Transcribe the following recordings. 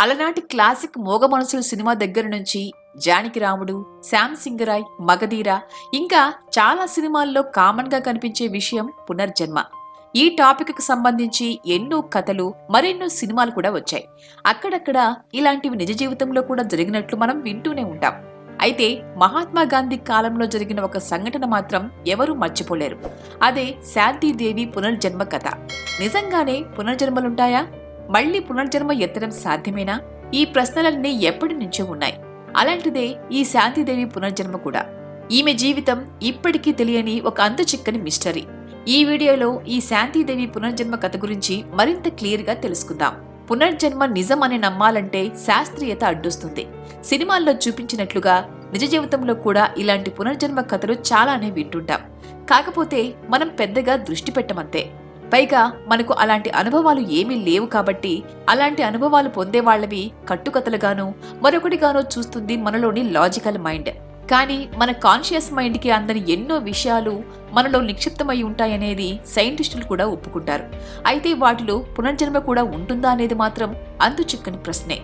అలనాటి క్లాసిక్ మోగ మనసులు సినిమా దగ్గర నుంచి జానకి రాముడు శ్యామ్ సింగరాయ్ మగధీర ఇంకా చాలా సినిమాల్లో కామన్గా కనిపించే విషయం పునర్జన్మ. ఈ టాపిక్కు సంబంధించి ఎన్నో కథలు మరెన్నో సినిమాలు కూడా వచ్చాయి. అక్కడక్కడ ఇలాంటివి నిజ జీవితంలో కూడా జరిగినట్లు మనం వింటూనే ఉంటాం. అయితే మహాత్మా గాంధీ కాలంలో జరిగిన ఒక సంఘటన మాత్రం ఎవరూ మర్చిపోలేరు. అదే శాంతిదేవి పునర్జన్మ కథ. నిజంగానే పునర్జన్మలుంటాయా? మళ్ళీ పునర్జన్మ ఎత్తడం సాధ్యమేనా? ఈ ప్రశ్నలన్నీ ఎప్పటి నుంచో ఉన్నాయి. అలాంటిదే ఈ శాంతిదేవి పునర్జన్మ కూడా. ఈమె జీవితం ఇప్పటికీ తెలియని ఒక అంతు చిక్కని మిస్టరీ. ఈ వీడియోలో ఈ శాంతిదేవి పునర్జన్మ కథ గురించి మరింత క్లియర్గా తెలుసుకుందాం. పునర్జన్మ నిజం అని నమ్మాలంటే శాస్త్రీయత అడ్డొస్తుంది. సినిమాల్లో చూపించినట్లుగా నిజ జీవితంలో కూడా ఇలాంటి పునర్జన్మ కథలు చాలానే వింటుంటాం. కాకపోతే మనం పెద్దగా దృష్టి పెట్టమంతే. పైగా మనకు అలాంటి అనుభవాలు ఏమీ లేవు కాబట్టి అలాంటి అనుభవాలు పొందే వాళ్ళవి కట్టుకథలుగాను మరొకటిగానో చూస్తుంది మనలోని లాజికల్ మైండ్ కానీ మన కాన్షియస్ మైండ్కి అందని ఎన్నో విషయాలు మనలో నిక్షిప్తమై ఉంటాయనేది సైంటిస్టులు కూడా ఒప్పుకుంటారు. అయితే వాటిలో పునర్జన్మ కూడా ఉంటుందా అనేది మాత్రం అందుచిక్కని ప్రశ్నే.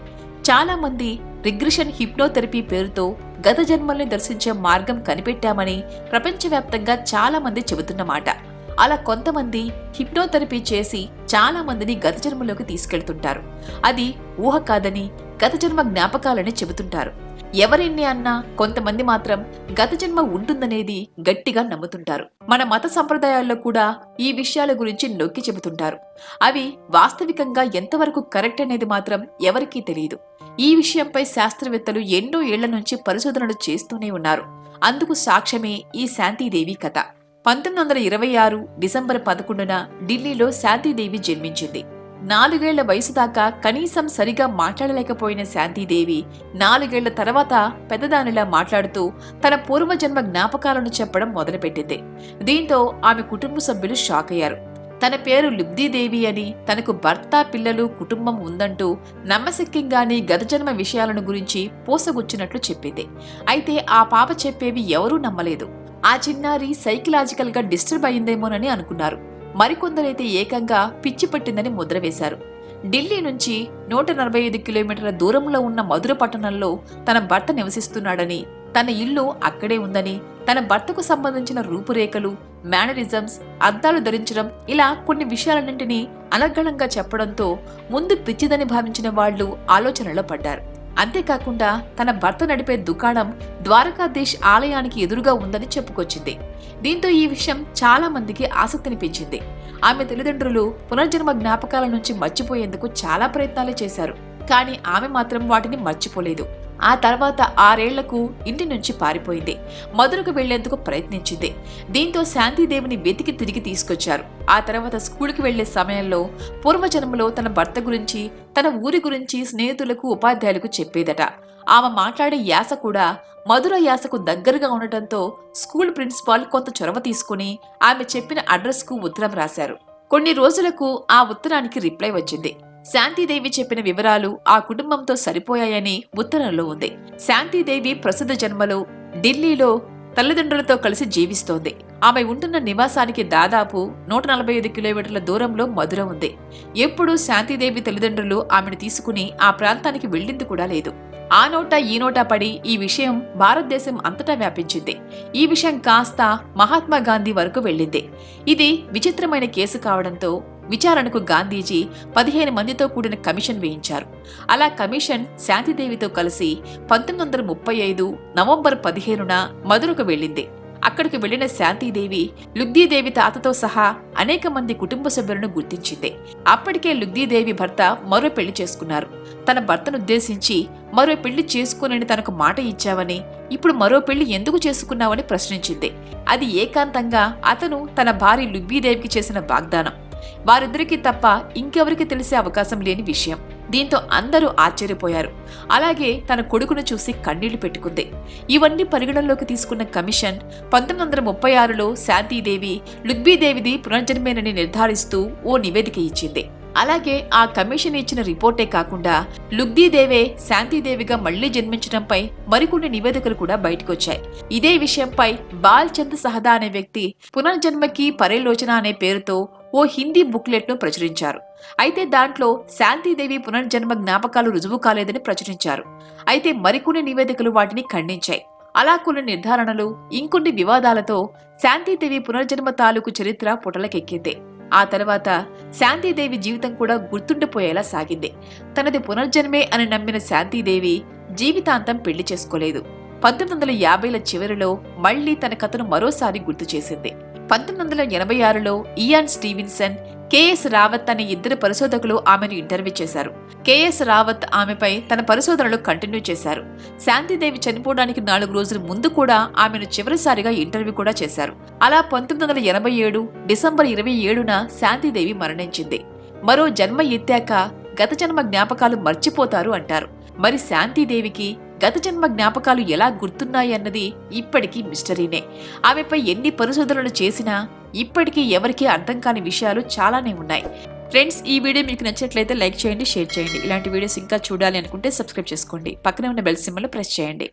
చాలామంది రిగ్రెషన్ హిప్నోథెరపీ పేరుతో గత జన్మల్ని దర్శించే మార్గం కనిపెట్టామని ప్రపంచవ్యాప్తంగా చాలామంది చెబుతున్నమాట. అలా కొంతమంది హిప్నోథెరపీ చేసి చాలా మందిని గత జన్మలోకి తీసుకెళ్తుంటారు. అది ఊహ కాదని గత జన్మ జ్ఞాపకాలని చెబుతుంటారు. ఎవరెన్ని అన్నా కొంతమంది మాత్రం గత జన్మ ఉంటుందనేది గట్టిగా నమ్ముతుంటారు. మన మత సంప్రదాయాల్లో కూడా ఈ విషయాల గురించి నొక్కి చెబుతుంటారు. అవి వాస్తవికంగా ఎంతవరకు కరెక్ట్ అనేది మాత్రం ఎవరికీ తెలియదు. ఈ విషయంపై శాస్త్రవేత్తలు ఎన్నో ఏళ్ళ నుంచి పరిశోధనలు చేస్తూనే ఉన్నారు. అందుకు సాక్ష్యమే ఈ శాంతిదేవి కథ. పంతొమ్మిది వందల ఇరవై ఆరు డిసెంబర్ పదకొండున ఢిల్లీలో శాంతిదేవి జన్మించింది. నాలుగేళ్ళ వయసు దాకా కనీసం సరిగా మాట్లాడలేకపోయిన శాంతిదేవి నాలుగేళ్ళ తర్వాత పెద్దదానిలా మాట్లాడుతూ తన పూర్వజన్మ జ్ఞాపకాలను చెప్పడం మొదలుపెట్టింది. దీంతో ఆమె కుటుంబ సభ్యులు షాక్ అయ్యారు. తన పేరు లుబ్దీదేవి అని తనకు భర్త పిల్లలు కుటుంబం ఉందంటూ నమ్మశక్యంగానే గత జన్మ విషయాలను గురించి పోసగుచ్చినట్లు చెప్పింది. అయితే ఆ పాప చెప్పేవి ఎవరూ నమ్మలేదు. ఆ చిన్నారి సైకలాజికల్గా డిస్టర్బ్ అయిందేమోనని అనుకున్నారు. మరికొందరైతే ఏకంగా పిచ్చి పట్టిందని ముద్ర వేశారు. ఢిల్లీ నుంచి నూట నలభై ఐదు కిలోమీటర్ల దూరంలో ఉన్న మధుర పట్టణంలో తన భర్త నివసిస్తున్నాడని తన ఇల్లు అక్కడే ఉందని తన భర్తకు సంబంధించిన రూపురేఖలు మేనరిజమ్స్ అద్దాలు ధరించడం ఇలా కొన్ని విషయాలన్నింటినీ అనర్గళంగా చెప్పడంతో ముందు పిచ్చిదని భావించిన వాళ్ళు ఆలోచనలో పడ్డారు. అంతేకాకుండా తన భర్త నడిపే దుకాణం ద్వారకాధీష్ ఆలయానికి ఎదురుగా ఉందని చెప్పుకొచ్చింది. దీంతో ఈ విషయం చాలా మందికి ఆసక్తినిపించింది ఆమె తల్లిదండ్రులు పునర్జన్మ జ్ఞాపకాల నుంచి మర్చిపోయేందుకు చాలా ప్రయత్నాలు చేశారు. కానీ ఆమె మాత్రం వాటిని మర్చిపోలేదు. ఆ తర్వాత ఆరేళ్ళకు ఇంటి నుంచి పారిపోయింది. మధురకు వెళ్ళేందుకు ప్రయత్నించింది. దీంతో శాంతిదేవిని వెతికి తిరిగి తీసుకొచ్చారు. ఆ తర్వాత స్కూల్కి వెళ్ళే సమయంలో పూర్వజన్మలో తన భర్త గురించి తన ఊరి గురించి స్నేహితులకు ఉపాధ్యాయులకు చెప్పేదట. ఆమె మాట్లాడే యాస కూడా మధుర యాసకు దగ్గరగా ఉండటంతో స్కూల్ ప్రిన్సిపాల్ కొంత చొరవ తీసుకుని ఆమె చెప్పిన అడ్రస్కు ఉత్తరం రాశారు. కొన్ని రోజులకు ఆ ఉత్తరానికి రిప్లై వచ్చింది. శాంతిదేవి చెప్పిన వివరాలు ఆ కుటుంబంతో సరిపోయాయని ఉత్తరంలో ఉంది. శాంతిదేవి ప్రసిద్ధ జన్మలో ఢిల్లీలో తల్లిదండ్రులతో కలిసి జీవిస్తోంది. ఆమె ఉంటున్న నివాసానికి దాదాపు నూట నలభై ఐదు కిలోమీటర్ల దూరంలో మధుర ఉంది. ఎప్పుడూ శాంతిదేవి తల్లిదండ్రులు ఆమెను తీసుకుని ఆ ప్రాంతానికి వెళ్ళింది కూడా లేదు. ఆ నోట ఈ నోట పడి ఈ విషయం భారతదేశం అంతటా వ్యాపించింది. ఈ విషయం కాస్త మహాత్మా గాంధీ వరకు వెళ్ళింది. ఇది విచిత్రమైన కేసు కావడంతో విచారణకు గాంధీజీ పదిహేను మందితో కూడిన కమిషన్ వేయించారు. అలా కమిషన్ శాంతిదేవితో కలిసి పంతొమ్మిది వందల ముప్పై ఐదు నవంబర్ పదిహేనున మధురకు వెళ్ళింది. అక్కడికి వెళ్ళిన శాంతిదేవి లుగ్దీదేవి తాతతో సహా అనేక మంది కుటుంబ సభ్యులను గుర్తించింది. అప్పటికే లుగ్దీదేవి భర్త మరో పెళ్ళి చేసుకున్నారు. తన భర్తను ఉద్దేశించి మరో పెళ్ళి చేసుకోనని తనకు మాట ఇచ్చావని ఇప్పుడు మరో పెళ్ళి ఎందుకు చేసుకున్నావని ప్రశ్నించింది. అది ఏకాంతంగా అతను తన భార్య లుబ్బీదేవికి చేసిన వాగ్దానం. వారిద్దరికీ తప్ప ఇంకెవరికి తెలిసే అవకాశం లేని విషయం. దీంతో అందరూ ఆశ్చర్యపోయారు. అలాగే తన కొడుకును చూసి కన్నీళ్ళు పెట్టుకుంది. ఇవన్నీ పరిగణనలోకి తీసుకున్న కమిషన్ పంతొమ్మిది వందల ముప్పై ఆరులో శాంతిదేవి లుగ్బీదేవిది పునర్జన్మేనని నిర్ధారిస్తూ ఓ నివేదిక ఇచ్చింది. అలాగే ఆ కమిషన్ ఇచ్చిన రిపోర్టే కాకుండా లుగ్దీదేవే శాంతిదేవిగా మళ్ళీ జన్మించడంపై మరికొన్ని నివేదికలు కూడా బయటకొచ్చాయి. ఇదే విషయంపై బాల్చంద్ సహదా అనే వ్యక్తి పునర్జన్మకి పరేలోచన అనే పేరుతో ఓ హిందీ బుక్లెట్ను ప్రచురించారు. అయితే దాంట్లో శాంతిదేవి పునర్జన్మ జ్ఞాపకాలు రుజువు కాలేదని ప్రచురించారు. అయితే మరికొన్ని నివేదికలు వాటిని ఖండించాయి. అలా కొన్ని నిర్ధారణలు ఇంకొన్ని వివాదాలతో శాంతిదేవి పునర్జన్మ తాలూకు చరిత్ర పుటలకెక్కింది. ఆ తర్వాత శాంతిదేవి జీవితం కూడా గుర్తుండిపోయేలా సాగింది. తనది పునర్జన్మే అని నమ్మిన శాంతిదేవి జీవితాంతం పెళ్ళి చేసుకోలేదు. పంతొమ్మిది వందల యాభైల చివరిలో మళ్ళీ తన కథను మరోసారి గుర్తు చేసింది. పంతొమ్మిది వందల ఎనభై ఆరులో ఇయాన్ స్టీవిన్సన్ కెఎస్ రావత్ అనే ఇద్దరు పరిశోధకులు ఆమెను ఇంటర్వ్యూ చేశారు. కెఎస్ రావత్ ఆమెపై తన పరిశోధనలు కంటిన్యూ చేశారు. శాంతిదేవి చనిపోవడానికి నాలుగు రోజుల ముందు కూడా ఆమెను చివరిసారిగా ఇంటర్వ్యూ కూడా చేశారు. అలా పంతొమ్మిది వందల ఎనభై ఏడు డిసెంబర్ ఇరవై ఏడున శాంతిదేవి మరణించింది. మరో జన్మ ఎత్తాక గత జన్మ జ్ఞాపకాలు మర్చిపోతారు అంటారు. మరి శాంతిదేవికి గత జన్మ జ్ఞాపకాలు ఎలా గుర్తున్నాయన్నది ఇప్పటికీ మిస్టరీనే. ఆమెపై ఎన్ని పరిశోధనలు చేసినా ఇప్పటికీ ఎవరికీ అర్థం కాని విషయాలు చాలానే ఉన్నాయి. ఫ్రెండ్స్ ఈ వీడియో మీకు నచ్చినట్లయితే లైక్ చేయండి షేర్ చేయండి. ఇలాంటి వీడియోస్ ఇంకా చూడాలి అనుకుంటే సబ్స్క్రైబ్ చేసుకోండి. పక్కనే ఉన్న బెల్ సింబల్ ప్రెస్ చేయండి.